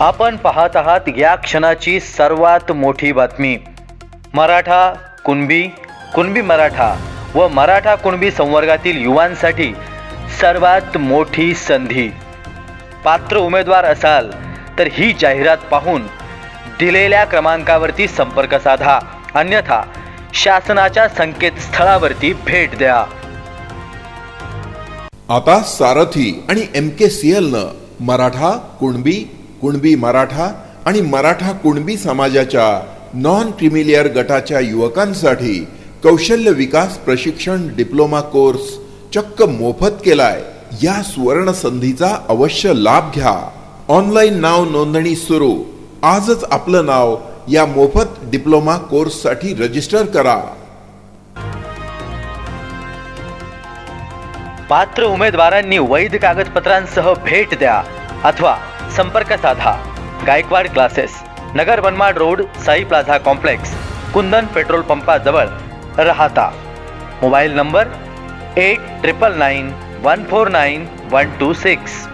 आपण पाहत आहात या क्षणाची सर्वात मोठी बातमी. मराठा कुणबी कुणबी मराठा व मराठा कुणबी संवर्गातील युवांसाठी सर्वात मोठी संधी. पात्र उमेदवार असाल तर ही जाहिरात पाहून दिलेल्या क्रमांकावरती संपर्क साधा. अन्यथा शासनाच्या संकेतस्थळावरती भेट द्या. आता सारथी आणि एम के सी न मराठा कुणबी कुणबी मराठा आणि मराठा कुणबी समाजाच्या नॉन क्रिमिलियर गटाच्या युवकांसाठी कौशल्य विकास प्रशिक्षण डिप्लोमा कोर्स चक्क मोफत केलाय. या सुवर्ण संधीचा अवश्य लाभ घ्या. ऑनलाईन नाव नोंदणी सुरू. आजच आपलं नाव या मोफत डिप्लोमा कोर्ससाठी रजिस्टर करा. पात्र उमेदवारांनी वैध कागदपत्रांसह भेट द्या. अथवा संपर्क साधा. Gaikwad classes Nagar Manmad road Sai plaza complex Kundan petrol पंपाजवळ राहता. Mobile number eight triple nine one four nine one two six